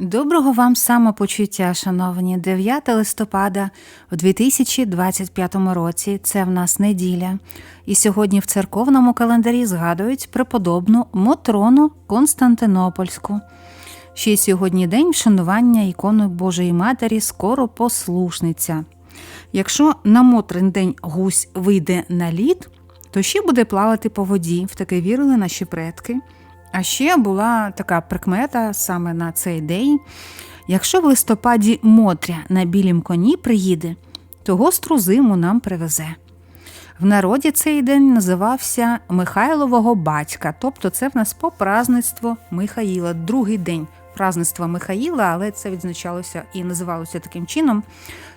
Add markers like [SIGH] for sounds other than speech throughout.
Доброго вам самопочуття, шановні, 9 листопада у 2025 році. Це в нас неділя. І сьогодні в церковному календарі згадують преподобну Мотрону Константинопольську. Ще сьогодні день вшанування ікони Божої Матері скоро послушниця. Якщо на Мотрин день гусь вийде на лід, то ще буде плавати по воді, в таке вірили наші предки. А ще була така прикмета саме на цей день. Якщо в листопаді Мотря на білім коні приїде, то гостру зиму нам привезе. В народі цей день називався Михайлового батька, тобто це в нас попразництво Михаїла, другий день празництва Михаїла, але це відзначалося і називалося таким чином,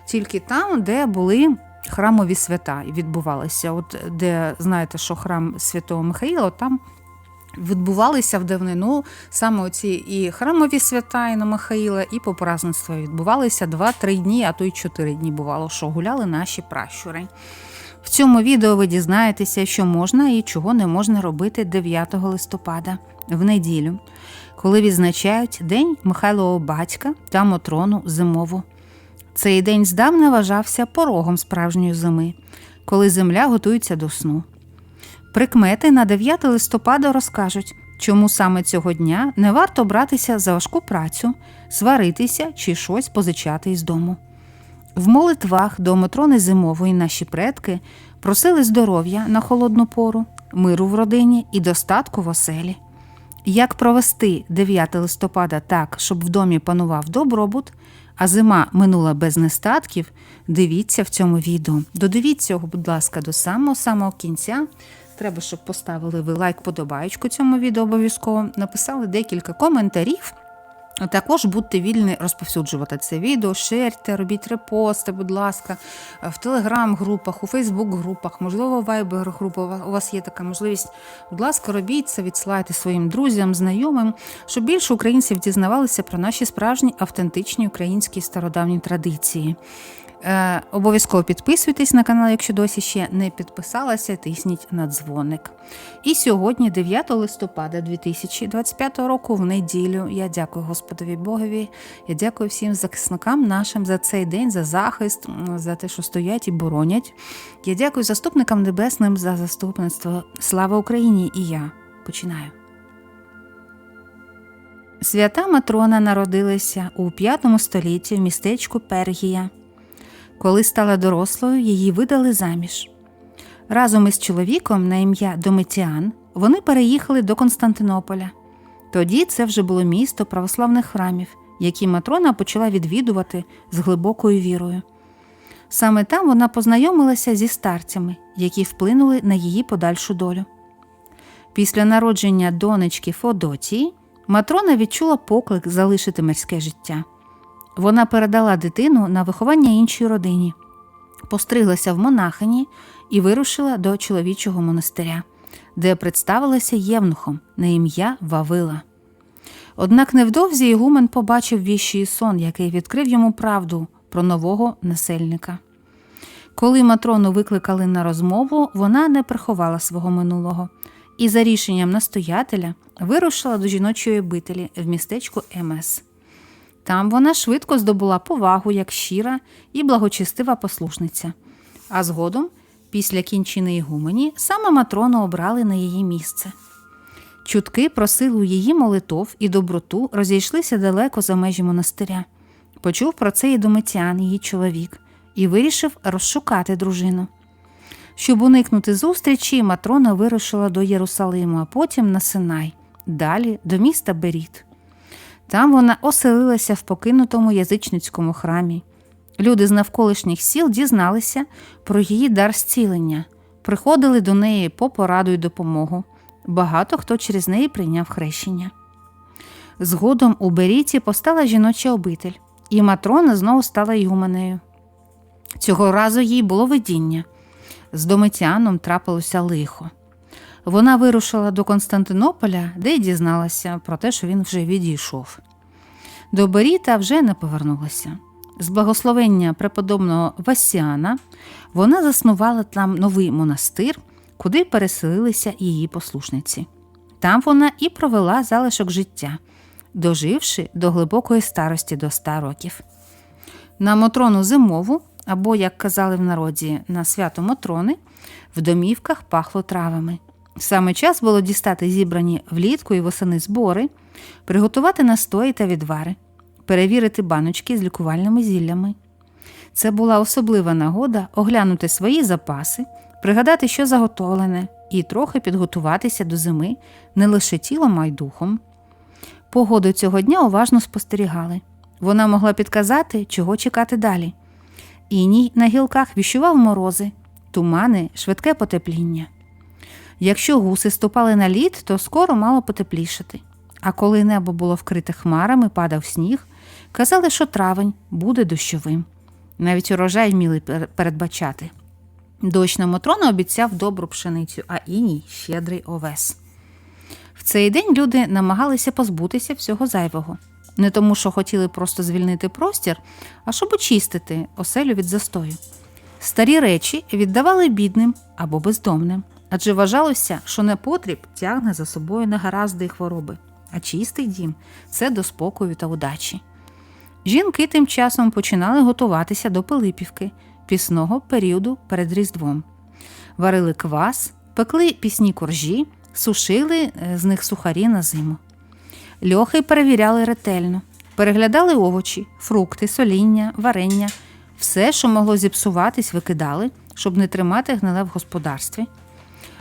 тільки там, де були храмові свята і відбувалися. От де знаєте, що храм Святого Михаїла, от там відбувалися в давнину саме оці і храмові свята і на Михаїла, і попразництва відбувалися 2-3 дні, а то й 4 дні бувало, що гуляли наші пращури. В цьому відео ви дізнаєтеся, що можна і чого не можна робити 9 листопада в неділю, коли відзначають День Михайлового батька та Мотрону зимову. Цей день здавна вважався порогом справжньої зими, коли земля готується до сну. Прикмети на 9 листопада розкажуть, чому саме цього дня не варто братися за важку працю, сваритися чи щось позичати із дому. В молитвах до Матрони Зимової наші предки просили здоров'я на холодну пору, миру в родині і достатку в оселі. Як провести 9 листопада так, щоб в домі панував добробут, а зима минула без нестатків, дивіться в цьому відео. Додивіться його, будь ласка, до самого самого кінця. Треба, щоб поставили ви лайк, подобаєчку цьому відео обов'язково, написали декілька коментарів. Також будьте вільні розповсюджувати це відео, шерте, робіть репости, будь ласка, в телеграм-групах, у Фейсбук-групах, можливо, в вайбер-групах у вас є така можливість. Будь ласка, робіть це, відсилайте своїм друзям, знайомим, щоб більше українців дізнавалися про наші справжні автентичні українські стародавні традиції. Е, Обов'язково підписуйтесь на канал, якщо досі ще не підписалися, тисніть на дзвоник. І сьогодні, 9 листопада 2025 року, в неділю, я дякую Господові Богові. Я дякую всім захисникам нашим за цей день, за захист, за те, що стоять і боронять. Я дякую заступникам небесним за заступництво. Слава Україні! І я починаю. Свята Матрона народилася у 5 столітті в містечку Пергія. Коли стала дорослою, її видали заміж. Разом із чоловіком на ім'я Домитіан вони переїхали до Константинополя. Тоді це вже було місто православних храмів, які Матрона почала відвідувати з глибокою вірою. Саме там вона познайомилася зі старцями, які вплинули на її подальшу долю. Після народження донечки Фодотії Матрона відчула поклик залишити мирське життя. Вона передала дитину на виховання іншій родині, постриглася в монахині і вирушила до чоловічого монастиря, де представилася євнухом на ім'я Вавила. Однак невдовзі Ігумен побачив віщий сон, який відкрив йому правду про нового насельника. Коли Матрону викликали на розмову, вона не приховала свого минулого і, за рішенням настоятеля, вирушила до жіночої обителі в містечку Емес. Там вона швидко здобула повагу як щира і благочестива послушниця. А згодом, після кінчини Ігумені, саме Матрону обрали на її місце. Чутки про силу її молитов і доброту розійшлися далеко за межі монастиря. Почув про це і Домитян, її чоловік, і вирішив розшукати дружину. Щоб уникнути зустрічі, Матрона вирушила до Єрусалиму, а потім на Синай, далі до міста Беріт. Там вона оселилася в покинутому язичницькому храмі. Люди з навколишніх сіл дізналися про її дар зцілення, приходили до неї по пораду й допомогу. Багато хто через неї прийняв хрещення. Згодом у Беріті постала жіноча обитель, і Матрона знову стала юменею. Цього разу їй було видіння. З домитяном трапилося лихо. Вона вирушила до Константинополя, де й дізналася про те, що він вже відійшов. До Беріта вже не повернулася. З благословення преподобного Васіана вона заснувала там новий монастир, куди переселилися її послушниці. Там вона і провела залишок життя, доживши до глибокої старості до 100 років. На Мотрону зимову, або, як казали в народі, на свято Мотрони, в домівках пахло травами. Саме час було дістати зібрані влітку і восени збори, приготувати настої та відвари, перевірити баночки з лікувальними зіллями. Це була особлива нагода оглянути свої запаси, пригадати, що заготовлене, і трохи підготуватися до зими не лише тілом, а й духом. Погоду цього дня уважно спостерігали. Вона могла підказати, чого чекати далі. Іній на гілках віщував морози, тумани, швидке потепління. Якщо гуси ступали на лід, то скоро мало потеплішати. А коли небо було вкрите хмарами, падав сніг, казали, що травень буде дощовим. Навіть урожай вміли передбачати. Дощ на Мотрона обіцяв добру пшеницю, а іній щедрий овес. В цей день люди намагалися позбутися всього зайвого. Не тому, що хотіли просто звільнити простір, а щоб очистити оселю від застою. Старі речі віддавали бідним або бездомним, адже вважалося, що непотріб тягне за собою негаразди і хвороби, а чистий дім це до спокою та удачі. Жінки тим часом починали готуватися до Пилипівки, пісного періоду перед Різдвом. Варили квас, пекли пісні коржі, сушили е, з них сухарі на зиму. Льохи перевіряли ретельно, переглядали овочі, фрукти, соління, варення, все, що могло зіпсуватись, викидали, щоб не тримати гниле в господарстві.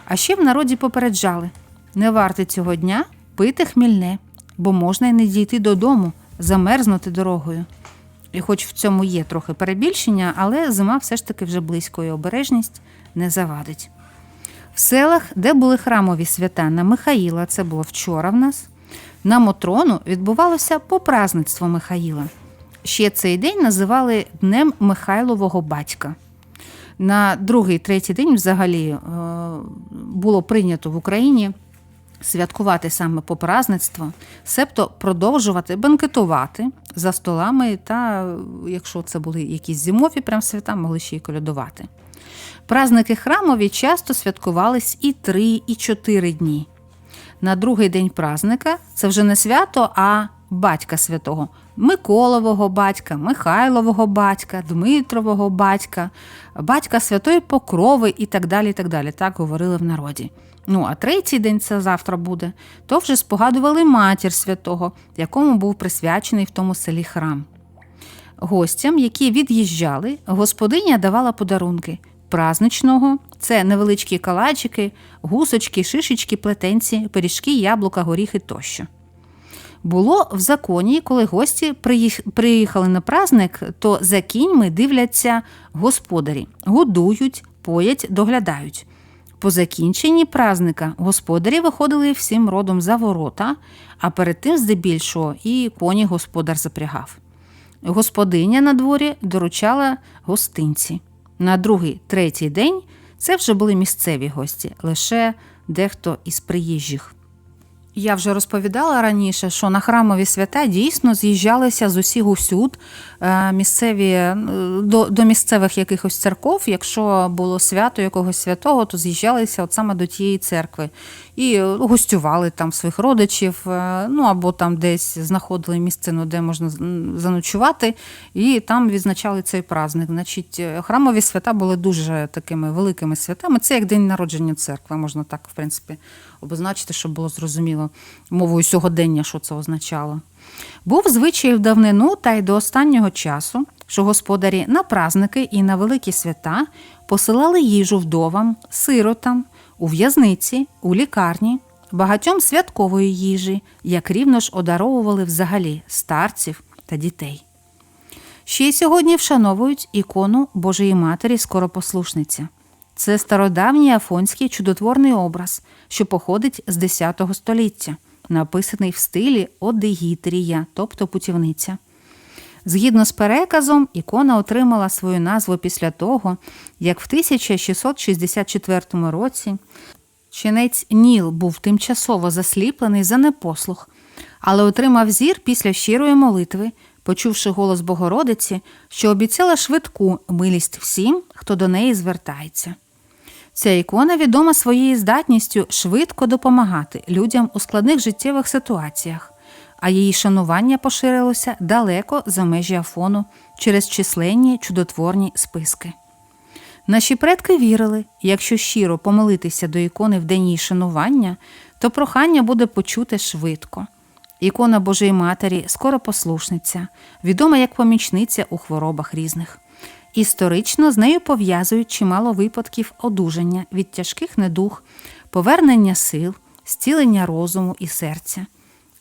А ще в народі попереджали не варто цього дня пити хмільне, бо можна й не дійти додому, замерзнути дорогою. І хоч в цьому є трохи перебільшення, але зима все ж таки вже близько і обережність не завадить. В селах, де були храмові свята на Михаїла, це було вчора в нас, на Мотрону відбувалося попразництво Михаїла. Ще цей день називали Днем Михайлового батька. На другий, третій день взагалі е, було прийнято в Україні святкувати саме попразництво, себто продовжувати бенкетувати за столами, та якщо це були якісь зимові прям свята, могли ще й колядувати. Праздники храмові часто святкувались і три, і чотири дні. На другий день праздника це вже не свято, а батька святого Миколового батька, Михайлового батька, Дмитрового батька, батька Святої Покрови і так далі. Так далі. Так говорили в народі. Ну, а третій день це завтра буде, то вже спогадували матір святого, якому був присвячений в тому селі храм. Гостям, які від'їжджали, господиня давала подарунки празничного це невеличкі калачики, гусочки, шишечки, плетенці, пиріжки, яблука, горіхи тощо. Було в законі, коли гості приїхали на праздник, то за кіньми дивляться господарі, годують, поять, доглядають. По закінченні празника господарі виходили всім родом за ворота, а перед тим, здебільшого, і коні господар запрягав. Господиня на дворі доручала гостинці. На другий, третій день це вже були місцеві гості, лише дехто із приїжджих. Я вже розповідала раніше, що на храмові свята дійсно з'їжджалися з усіх усюд е, місцеві е, до, до місцевих якихось церков. Якщо було свято якогось святого, то з'їжджалися от саме до тієї церкви і гостювали там своїх родичів, е, ну або там десь знаходили місцину, де можна заночувати, і там відзначали цей праздник. Значить, е, храмові свята були дуже такими великими святами. Це як день народження церкви, можна так, в принципі, обозначити, щоб було зрозуміло мовою сьогодення, що це означало. Був звичай в давнину та й до останнього часу, що господарі на празники і на великі свята посилали їжу вдовам, сиротам, у в'язниці, у лікарні, багатьом святкової їжі, як рівно ж одаровували взагалі старців та дітей. Ще й сьогодні вшановують ікону Божої Матері Скоропослушниця. Це стародавній афонський чудотворний образ, що походить з X століття, написаний в стилі Одегітрія, тобто путівниця. Згідно з переказом, ікона отримала свою назву після того, як в 1664 році чинець Ніл був тимчасово засліплений за непослух, але отримав зір після щирої молитви, почувши голос Богородиці, що обіцяла швидку милість всім, хто до неї звертається. Ця ікона відома своєю здатністю швидко допомагати людям у складних життєвих ситуаціях, а її шанування поширилося далеко за межі Афону через численні чудотворні списки. Наші предки вірили, якщо щиро помолитися до ікони в день її шанування, то прохання буде почуте швидко. Ікона Божої Матері скоропослушниця, відома як помічниця у хворобах різних. Історично з нею пов'язують чимало випадків одужання від тяжких недуг, повернення сил, зцілення розуму і серця.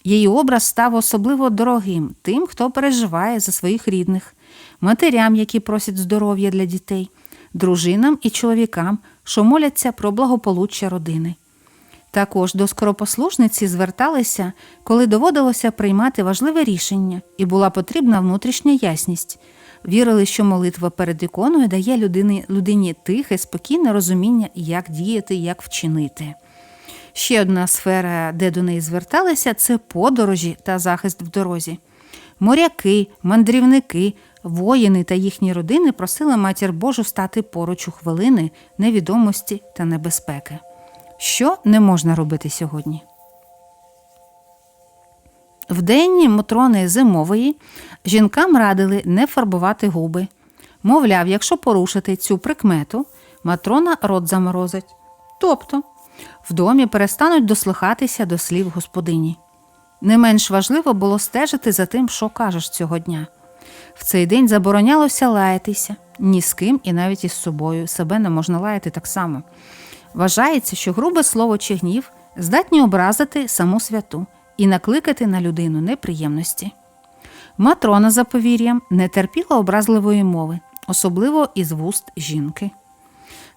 Її образ став особливо дорогим тим, хто переживає за своїх рідних, матерям, які просять здоров'я для дітей, дружинам і чоловікам, що моляться про благополуччя родини. Також до скоропослушниці зверталися, коли доводилося приймати важливе рішення і була потрібна внутрішня ясність. Вірили, що молитва перед іконою дає людині, людині тихе, спокійне розуміння, як діяти, як вчинити. Ще одна сфера, де до неї зверталися, це подорожі та захист в дорозі. Моряки, мандрівники, воїни та їхні родини просили матір Божу стати поруч у хвилини невідомості та небезпеки. Що не можна робити сьогодні? В день Мотрони зимової жінкам радили не фарбувати губи. Мовляв, якщо порушити цю прикмету, матрона рот заморозить. Тобто в домі перестануть дослухатися до слів господині. Не менш важливо було стежити за тим, що кажеш цього дня. В цей день заборонялося лаятися ні з ким і навіть із собою. Себе не можна лаяти так само. Вважається, що грубе слово чи гнів здатні образити саму святу і накликати на людину неприємності. Матрона за повір'ям не терпіла образливої мови, особливо із вуст жінки.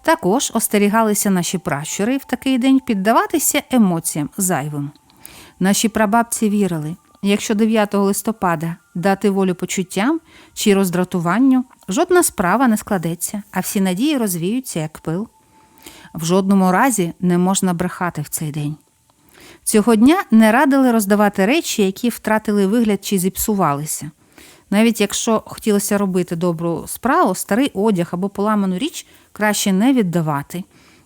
Також остерігалися наші пращури в такий день піддаватися емоціям зайвим. Наші прабабці вірили, якщо 9 листопада дати волю почуттям чи роздратуванню, жодна справа не складеться, а всі надії розвіються, як пил. В жодному разі не можна брехати в цей день. Цього дня не радили роздавати речі, які втратили вигляд чи зіпсувалися. Навіть якщо хотілося робити добру справу, старий одяг або поламану річ краще не віддавати.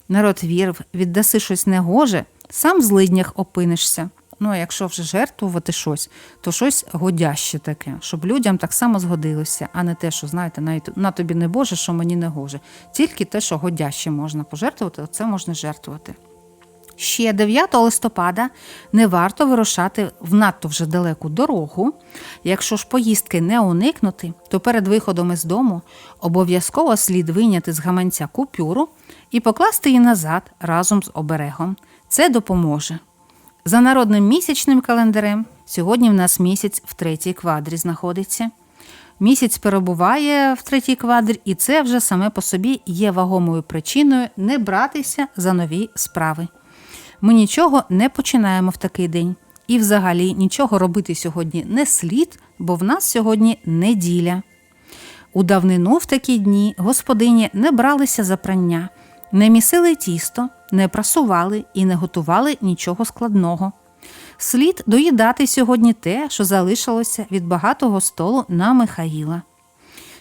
Народ вірив, віддаси щось негоже, сам в злиднях опинишся. Ну, а якщо вже жертвувати щось, то щось годяще таке, щоб людям так само згодилося, а не те, що знаєте, навіть на тобі не Боже, що мені не гоже. Тільки те, що годяще можна пожертвувати, це можна жертвувати. Ще 9 листопада не варто вирушати в надто вже далеку дорогу. Якщо ж поїздки не уникнути, то перед виходом із дому обов'язково слід вийняти з гаманця купюру і покласти її назад разом з оберегом. Це допоможе. За народним місячним календарем сьогодні в нас місяць в третій квадрі знаходиться. Місяць перебуває в третій квадрі, і це вже саме по собі є вагомою причиною не братися за нові справи. Ми нічого не починаємо в такий день. І взагалі нічого робити сьогодні не слід, бо в нас сьогодні неділя. У давнину в такі дні господині не бралися за прання, не місили тісто, не прасували і не готували нічого складного. Слід доїдати сьогодні те, що залишилося від багатого столу на Михаїла.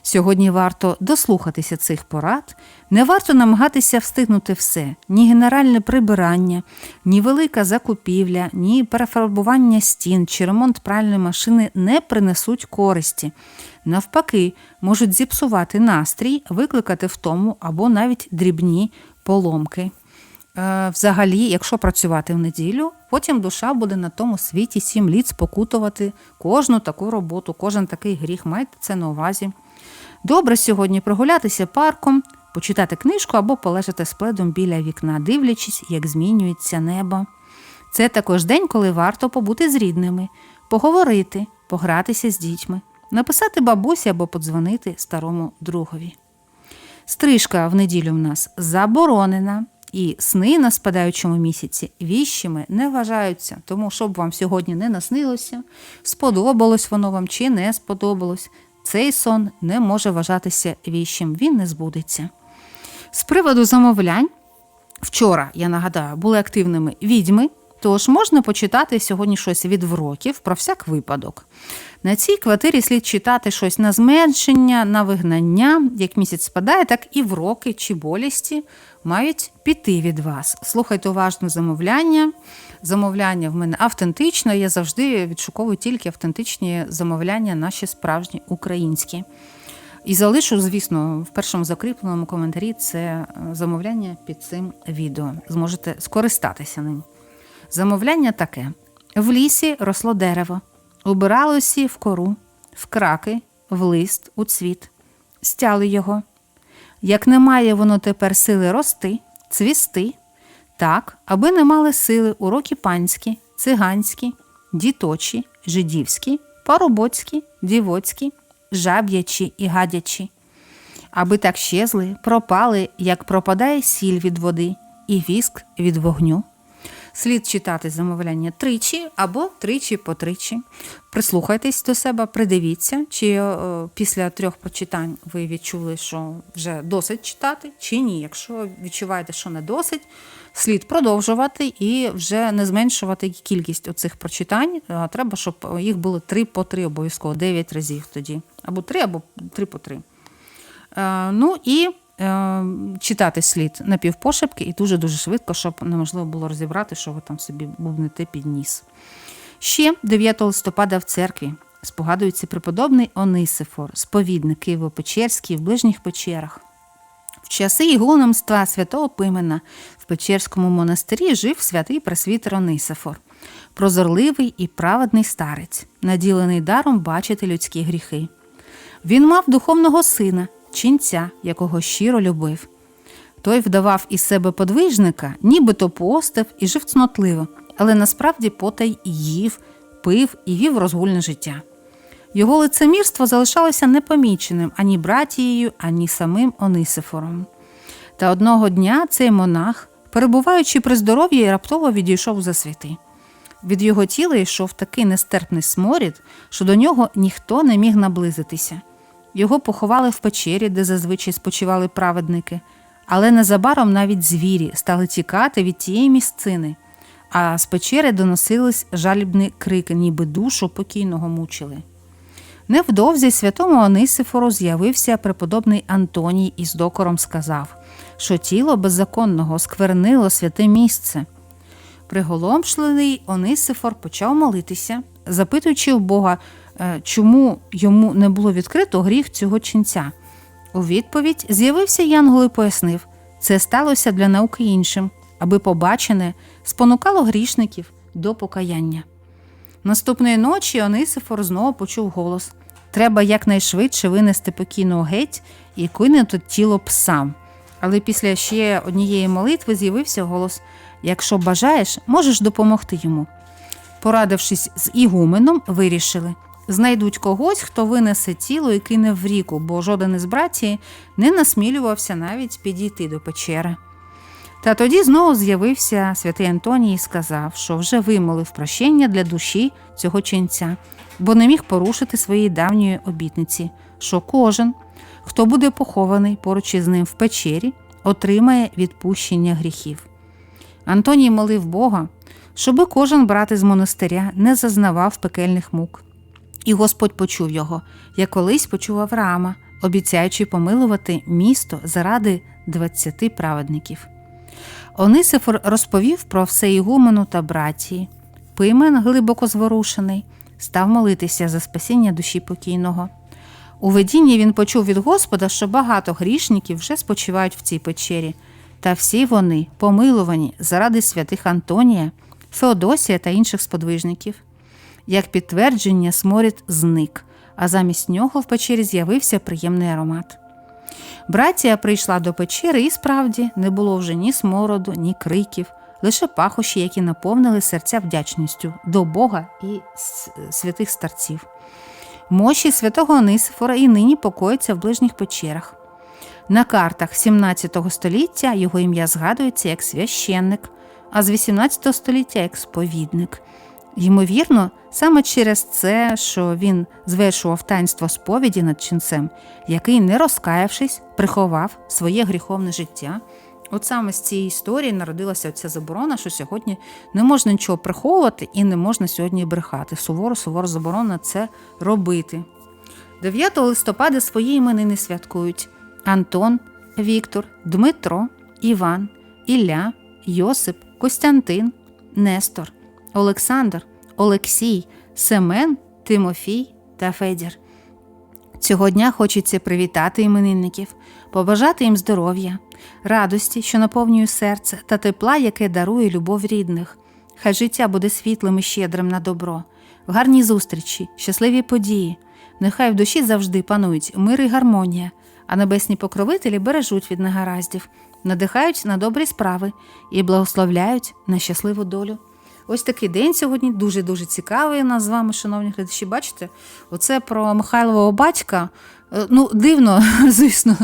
Сьогодні варто дослухатися цих порад, не варто намагатися встигнути все: ні генеральне прибирання, ні велика закупівля, ні перефарбування стін чи ремонт пральної машини не принесуть користі. Навпаки, можуть зіпсувати настрій, викликати втому або навіть дрібні поломки. Е, Взагалі, якщо працювати в неділю, потім душа буде на тому світі сім літ спокутувати кожну таку роботу, кожен такий гріх. Майте це на увазі. Добре сьогодні прогулятися парком, почитати книжку або полежати з пледом біля вікна, дивлячись, як змінюється небо. Це також день, коли варто побути з рідними, поговорити, погратися з дітьми, написати бабусі або подзвонити старому другові. Стрижка в неділю в нас заборонена, і сни на спадаючому місяці віщими не вважаються, тому щоб вам сьогодні не наснилося, сподобалось воно вам чи не сподобалось. Цей сон не може вважатися віщим, він не збудеться. З приводу замовлянь, вчора, я нагадаю, були активними відьми, Тож можна почитати сьогодні щось від вроків про всяк випадок. На цій квартирі слід читати щось на зменшення, на вигнання. Як місяць спадає, так і вроки чи болісті мають піти від вас. Слухайте уважно замовляння. Замовляння в мене автентично. Я завжди відшуковую тільки автентичні замовляння, наші справжні українські. І залишу, звісно, в першому закріпленому коментарі це е, замовляння під цим відео. Зможете скористатися ним. Замовляння таке: в лісі росло дерево, убиралося в кору, в краки, в лист, у цвіт, стяли його. Як не має воно тепер сили рости, цвісти, так, аби не мали сили уроки панські, циганські, діточі, жидівські, парубоцькі, дівоцькі, жаб'ячі і гадячі, аби так щезли, пропали, як пропадає сіль від води і віск від вогню. Слід читати замовляння тричі або тричі по тричі. Прислухайтесь до себе, придивіться, чи е, після трьох прочитань ви відчули, що вже досить читати, чи ні. Якщо відчуваєте, що не досить, слід продовжувати і вже не зменшувати кількість оцих прочитань. А Треба, щоб їх було три по три обов'язково, дев'ять разів тоді. Або три, або три по три. Е, Ну і е, читати слід напівпошепки і дуже-дуже швидко, щоб неможливо було розібрати, що ви там собі бубнете під ніс. Ще 9 листопада в церкві спогадується преподобний Онисифор, сповідник Києво-Печерський в ближніх печерах. В часи ігуменства святого Пимена в Печерському монастирі жив святий пресвітер Онисифор, прозорливий і праведний старець, наділений даром бачити людські гріхи. Він мав духовного сина, ченця, якого щиро любив. Той вдавав із себе подвижника, нібито постив і жив цнотливо, але насправді потай їв, пив і вів розгульне життя. Його лицемірство залишалося непоміченим ані братією, ані самим Онисифором. Та одного дня цей монах, перебуваючи при здоров'ї, раптово відійшов за світи. Від його тіла йшов такий нестерпний сморід, що до нього ніхто не міг наблизитися. Його поховали в печері, де зазвичай спочивали праведники, але незабаром навіть звірі стали тікати від тієї місцини, а з печери доносились жалібні крики, ніби душу покійного мучили. Невдовзі святому Онисифору з'явився преподобний Антоній і з докором сказав, що тіло беззаконного сквернило святе місце. Приголомшлений Онисифор почав молитися, запитуючи в Бога, чому йому не було відкрито гріх цього ченця. У відповідь з'явився Янгол і пояснив, це сталося для науки іншим, аби побачене спонукало грішників до покаяння. Наступної ночі Онисифор знову почув голос треба якнайшвидше винести покійного геть і кинути тіло псам. Але після ще однієї молитви з'явився голос Якщо бажаєш, можеш допомогти йому. Порадившись з ігуменом, вирішили знайдуть когось, хто винесе тіло і кине в ріку, бо жоден із братії не насмілювався навіть підійти до печери. Та тоді знову з'явився святий Антоній і сказав, що вже вимолив прощення для душі цього ченця, бо не міг порушити своєї давньої обітниці, що кожен, хто буде похований поруч із ним в печері, отримає відпущення гріхів. Антоній молив Бога, щоби кожен брат із монастиря не зазнавав пекельних мук. І Господь почув його, як колись почув Авраама, обіцяючи помилувати місто заради двадцяти праведників. Онисифор розповів про все ігумену та братії. Пимен, глибоко зворушений, став молитися за спасіння душі покійного. У видінні він почув від Господа, що багато грішників вже спочивають в цій печері, та всі вони помилувані заради святих Антонія, Феодосія та інших сподвижників. Як підтвердження, сморід зник, а замість нього в печері з'явився приємний аромат. Братія прийшла до печери, і справді не було вже ні смороду, ні криків, лише пахощі, які наповнили серця вдячністю до Бога і святих старців. Мощі святого Онисифора і нині покоїться в ближніх печерах. На картах 17 століття його ім'я згадується як священник, а з 18 століття як сповідник. Ймовірно, саме через це, що він звершував таїнство сповіді над ченцем, який, не розкаявшись, приховав своє гріховне життя, От саме з цієї історії народилася ця заборона, що сьогодні не можна нічого приховувати і не можна сьогодні брехати. Суворо, суворо заборонено це робити. 9 листопада свої іменини святкують Антон, Віктор, Дмитро, Іван, Ілля, Йосип, Костянтин, Нестор, Олександр, Олексій, Семен, Тимофій та Федір. Цього дня хочеться привітати іменинників, побажати їм здоров'я, радості, що наповнює серце, та тепла, яке дарує любов рідних. Хай життя буде світлим і щедрим на добро, в гарній зустрічі, щасливі події. Нехай в душі завжди панують мир і гармонія, а небесні покровителі бережуть від негараздів, надихають на добрі справи і благословляють на щасливу долю. Ось такий день сьогодні дуже дуже цікавий у нас з вами, шановні глядачі. Бачите, оце про Михайлового батька. Е, Ну, дивно, [LAUGHS] звісно,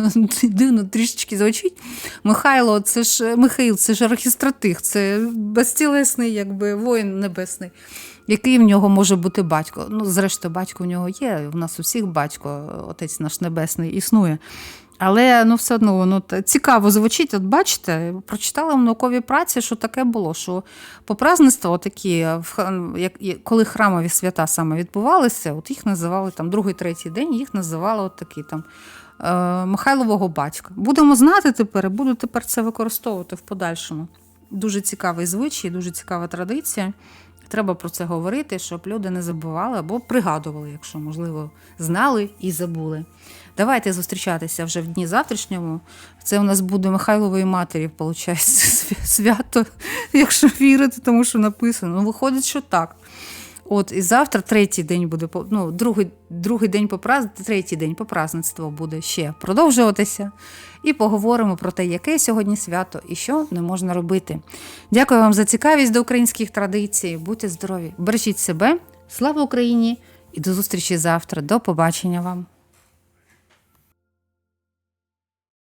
дивно трішечки звучить. Михайло, це ж Михаїл, це ж архістратих, це безтілесний, якби воїн небесний. Який в нього може бути батько? Ну, зрештою, батько в нього є. У нас у всіх батько, отець наш небесний, існує. Але ну, все одно воно цікаво звучить. От бачите, прочитала в науковій праці, що таке було, що попразництва, такі, як, коли храмові свята саме відбувалися, от їх називали там другий, третій день, їх називали от такі там. е, Михайлового батька. Будемо знати тепер, буду тепер це використовувати в подальшому. Дуже цікавий звичай, дуже цікава традиція. Треба про це говорити, щоб люди не забували або пригадували, якщо, можливо, знали і забули. Давайте зустрічатися вже в дні завтрашньому. Це у нас буде Михайлової матері, виходить, [LAUGHS] свято, якщо вірити, тому що написано. Ну, виходить, що так. От і завтра третій день буде ну, другий, другий день попраз, третій день по праздництву буде ще продовжуватися. І поговоримо про те, яке сьогодні свято і що не можна робити. Дякую вам за цікавість до українських традицій. Будьте здорові, бережіть себе, слава Україні і до зустрічі завтра. До побачення вам.